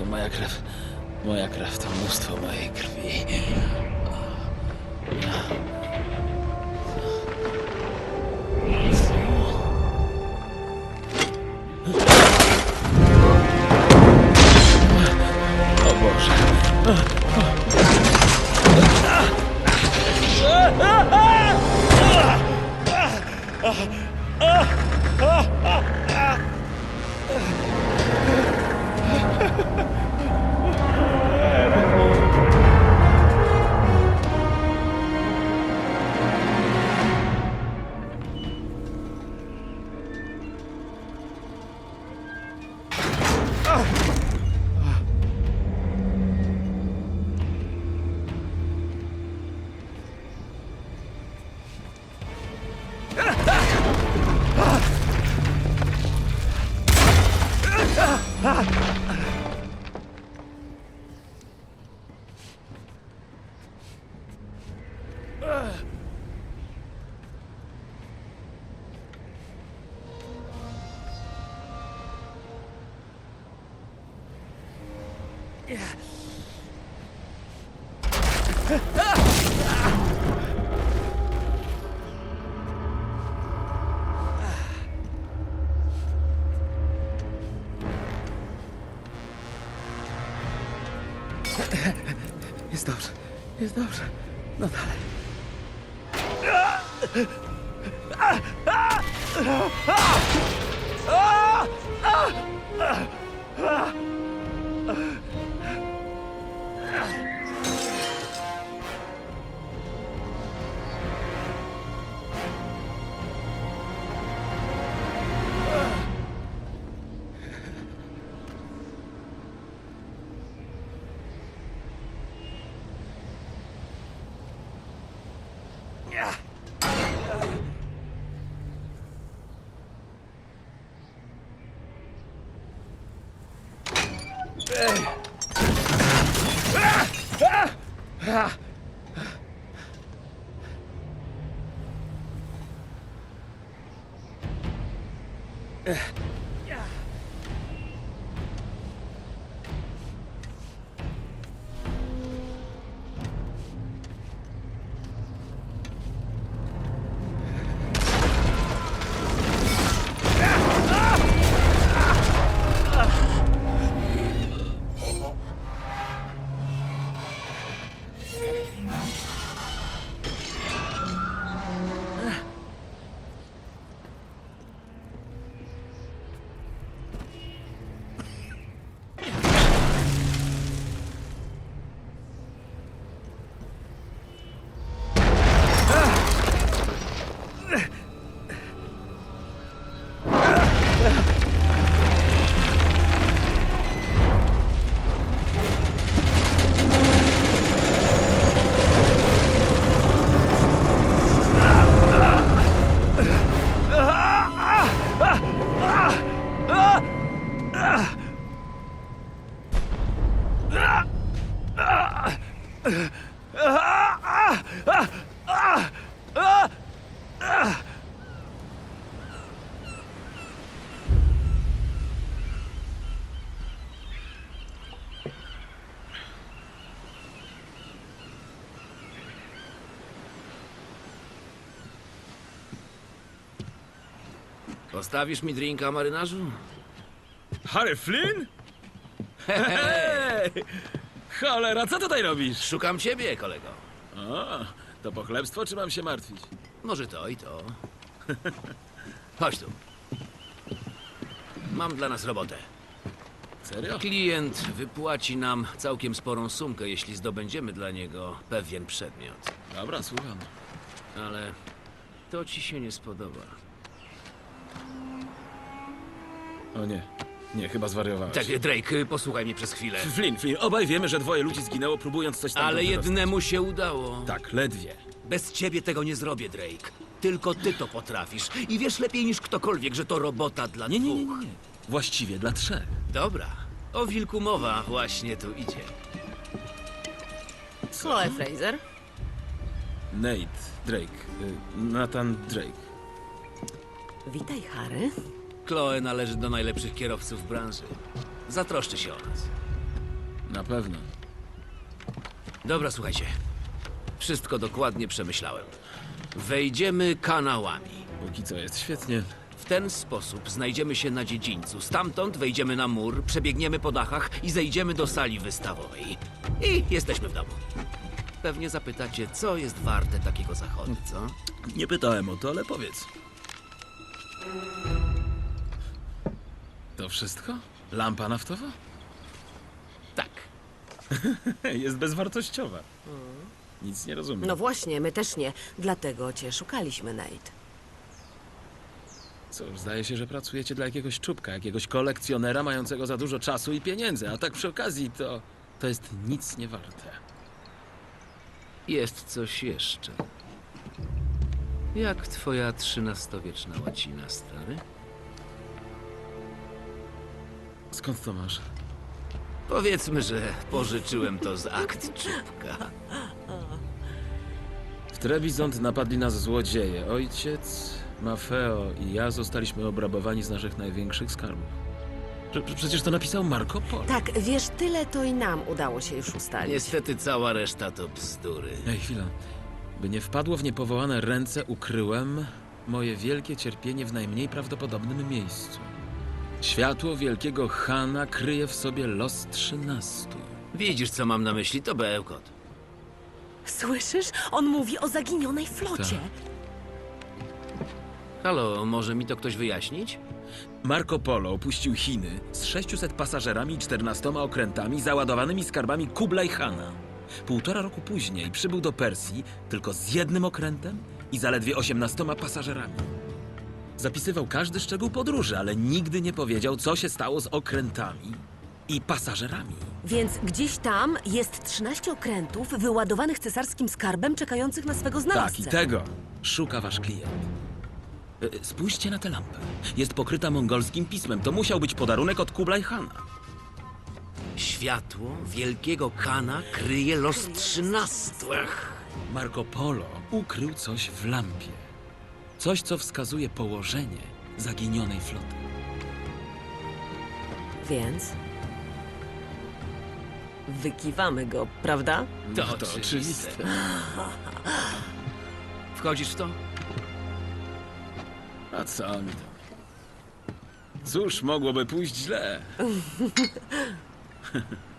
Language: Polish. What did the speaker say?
To moja krew. Moja krew to mnóstwo mojej krwi. Jest dobrze. Jest dobrze. No dalej. Eh. Postawisz mi drinka, marynarzu? Harry Flynn? Hej! Cholera, co tutaj robisz? Szukam ciebie, kolego. O, to pochlebstwo, czy mam się martwić? Może to i to. Chodź tu. Mam dla nas robotę. Serio? Klient wypłaci nam całkiem sporą sumkę, jeśli zdobędziemy dla niego pewien przedmiot. Dobra, słucham. Ale to ci się nie spodoba. O nie, nie, chyba zwariowałeś. Tak, Drake, posłuchaj mnie przez chwilę. Flynn, Flynn, obaj wiemy, że dwoje ludzi zginęło próbując coś tam Ale wydostać. jednemu się udało. Tak, ledwie. Bez ciebie tego nie zrobię, Drake. Tylko ty to potrafisz. I wiesz lepiej niż ktokolwiek, że to robota dla Nie, nie, nie, dwóch. nie. nie. Właściwie dla trzech. Dobra. O wilku mowa właśnie tu idzie. Chloe Fraser. Nate, Drake, y, Nathan Drake. Witaj, Harry. Chloe należy do najlepszych kierowców branży. Zatroszczy się o nas. Na pewno. Dobra, słuchajcie. Wszystko dokładnie przemyślałem. Wejdziemy kanałami. Póki co jest świetnie. W ten sposób znajdziemy się na dziedzińcu. Stamtąd wejdziemy na mur, przebiegniemy po dachach i zejdziemy do sali wystawowej. I jesteśmy w domu. Pewnie zapytacie, co jest warte takiego zachodu, co? Nie pytałem o to, ale powiedz. To wszystko? Lampa naftowa? Tak. Jest bezwartościowa. Nic nie rozumiem. No właśnie, my też nie. Dlatego cię szukaliśmy, Nate. Cóż, zdaje się, że pracujecie dla jakiegoś czubka, jakiegoś kolekcjonera mającego za dużo czasu i pieniędzy, a tak przy okazji to... to jest nic nie warte. Jest coś jeszcze. Jak twoja trzynastowieczna łacina, stary? Skąd to masz? Powiedzmy, że pożyczyłem to z akt czubka. W Trebizond napadli nas złodzieje. Ojciec, Mafeo i ja zostaliśmy obrabowani z naszych największych skarbów. Prze- prze- przecież to napisał Marco Polo. Tak, wiesz, tyle to i nam udało się już ustalić. Niestety cała reszta to bzdury. Ej, chwila. By nie wpadło w niepowołane ręce, ukryłem moje wielkie cierpienie w najmniej prawdopodobnym miejscu. Światło wielkiego Hana kryje w sobie los trzynastu. Widzisz, co mam na myśli? To bełkot. Słyszysz? On mówi o zaginionej flocie. Tak. Halo, może mi to ktoś wyjaśnić? Marco Polo opuścił Chiny z 600 pasażerami i 14 okrętami załadowanymi skarbami Kublai Hana. Półtora roku później przybył do Persji tylko z jednym okrętem i zaledwie 18 pasażerami. Zapisywał każdy szczegół podróży, ale nigdy nie powiedział, co się stało z okrętami i pasażerami. Więc gdzieś tam jest 13 okrętów wyładowanych cesarskim skarbem czekających na swego znalazcę. Tak, i tego szuka wasz klient. E, Spójrzcie na tę lampę. Jest pokryta mongolskim pismem. To musiał być podarunek od Kublai Hana. Światło wielkiego kana kryje los trzynastu. Ach, Marco Polo ukrył coś w lampie. Coś, co wskazuje położenie zaginionej floty. Więc... Wykiwamy go, prawda? To, to oczywiste. Wchodzisz w to? A co mi to? Cóż mogłoby pójść źle?